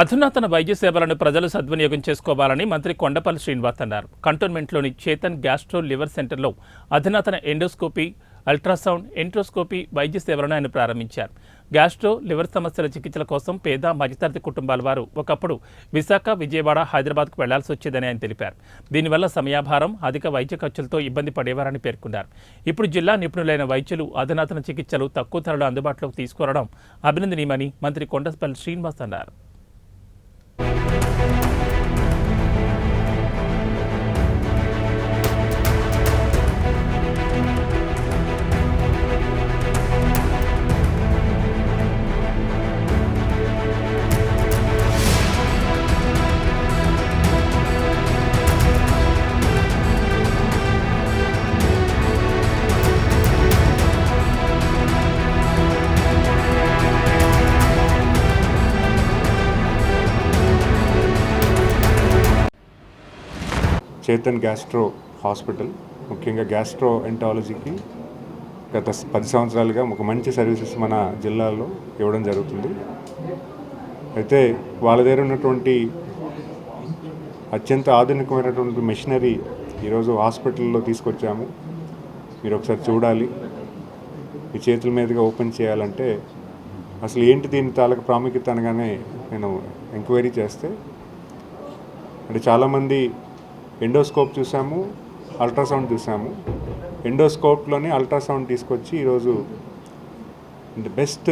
అధునాతన వైద్య సేవలను ప్రజలు సద్వినియోగం చేసుకోవాలని మంత్రి కొండపల్లి శ్రీనివాస్ అన్నారు. కంటోన్మెంట్లోని చేతన్ గ్యాస్ట్రో లివర్ సెంటర్లో అధునాతన ఎండోస్కోపీ అల్ట్రాసౌండ్ ఎంట్రోస్కోపీ వైద్య సేవలను ఆయన ప్రారంభించారు. గ్యాస్ట్రో లివర్ సమస్యల చికిత్సల కోసం పేద మధ్యతరగతి కుటుంబాల వారు ఒకప్పుడు విశాఖ విజయవాడ హైదరాబాద్కు వెళ్ళాల్సి వచ్చేదని ఆయన తెలిపారు. దీనివల్ల సమయాభారం అధిక వైద్య ఖర్చులతో ఇబ్బంది పడేవారని పేర్కొన్నారు. ఇప్పుడు జిల్లా నిపుణులైన వైద్యులు అధునాతన చికిత్సలు తక్కువ ధరలో అందుబాటులోకి తీసుకురావడం అభినందనీయమని మంత్రి కొండపల్లి శ్రీనివాస్ అన్నారు. చేతన్ గ్యాస్ట్రో హాస్పిటల్ ముఖ్యంగా గ్యాస్ట్రో ఎంటాలజీకి గత పది సంవత్సరాలుగా ఒక మంచి సర్వీసెస్ మన జిల్లాలో ఇవ్వడం జరుగుతుంది. అయితే వాళ్ళ దగ్గర ఉన్నటువంటి అత్యంత ఆధునికమైనటువంటి మెషినరీ ఈరోజు హాస్పిటల్లో తీసుకొచ్చాము. మీరు ఒకసారి చూడాలి. ఈ చేతుల మీదుగా ఓపెన్ చేయాలంటే అసలు ఏంటి దీని తాలూకు ప్రాముఖ్యత అనగానే నేను ఎంక్వైరీ చేస్తే అంటే చాలామంది ఎండోస్కోప్ చూసాము అల్ట్రాసౌండ్ చూసాము. ఎండోస్కోప్లోనే అల్ట్రాసౌండ్ తీసుకొచ్చి ఈరోజు బెస్ట్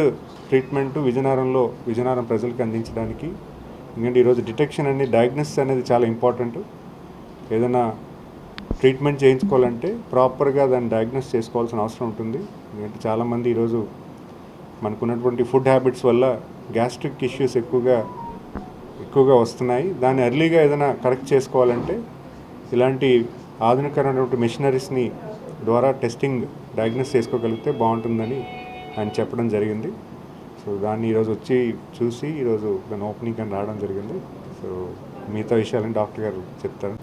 ట్రీట్మెంట్ విజయనగరంలో విజయనగరం ప్రజలకు అందించడానికి. ఎందుకంటే ఈరోజు డిటెక్షన్ అనేది డయాగ్నోసిస్ అనేది చాలా ఇంపార్టెంట్. ఏదైనా ట్రీట్మెంట్ చేయించుకోవాలంటే ప్రాపర్గా దాన్ని డయాగ్నోస్ చేసుకోవాల్సిన అవసరం ఉంటుంది. ఎందుకంటే చాలామంది ఈరోజు మనకున్నటువంటి ఫుడ్ హ్యాబిట్స్ వల్ల గ్యాస్ట్రిక్ ఇష్యూస్ ఎక్కువగా ఎక్కువగా వస్తున్నాయి. దాన్ని ఎర్లీగా ఏదైనా కరెక్ట్ చేసుకోవాలంటే ఇలాంటి ఆధునికమైనటువంటి మెషినరీస్ని ద్వారా టెస్టింగ్ డయాగ్నోస్ చేసుకోగలిగితే బాగుంటుందని ఆయన చెప్పడం జరిగింది. సో దాన్ని ఈరోజు వచ్చి చూసి ఈరోజు దాని ఓపెనింగ్ అని రావడం జరిగింది. సో మిగతా విషయాలని డాక్టర్ గారు చెప్తారు.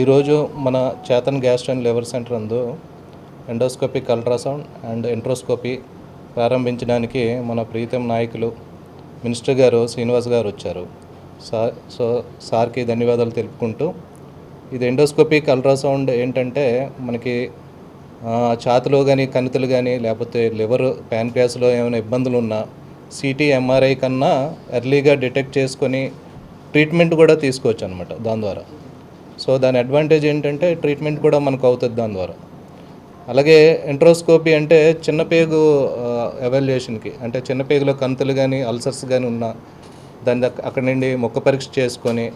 ఈరోజు మన Chetan gastro and liver centre అందు ఎండోస్కోపిక్ అల్ట్రాసౌండ్ అండ్ ఎంట్రోస్కోపీ ప్రారంభించడానికి మన ప్రీతం నాయకులు మినిస్టర్ గారు శ్రీనివాస్ గారు వచ్చారు. సార్ సో సార్కి ధన్యవాదాలు తెలుపుకుంటూ ఇది ఎండోస్కోపిక్ అల్ట్రాసౌండ్ ఏంటంటే మనకి ఛాతిలో కానీ కణితులు కానీ లేకపోతే లివర్ ప్యాన్క్రియాస్లో ఏమైనా ఇబ్బందులు ఉన్నా సిటీ ఎంఆర్ఐ కన్నా ఎర్లీగా డిటెక్ట్ చేసుకొని ట్రీట్మెంట్ కూడా తీసుకోవచ్చు అనమాట దాని ద్వారా. సో దాని అడ్వాంటేజ్ ఏంటంటే ట్రీట్మెంట్ కూడా మనకు అవుతుంది దాని ద్వారా. అలాగే ఎంట్రోస్కోపీ అంటే చిన్న పేగు ఎవాల్యుయేషన్కి అంటే చిన్న పేగులో కంతులు కానీ అల్సర్స్ కానీ ఉన్న దాని అక్కడ నుండి మొక్క పరీక్ష చేసుకొని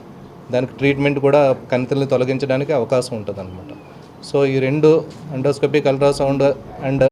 దానికి ట్రీట్మెంట్ కూడా కంతుల్ని తొలగించడానికి అవకాశం ఉంటుంది అనమాట సో ఈ రెండు ఎండోస్కోపిక్ అల్ట్రాసౌండ్ అండ్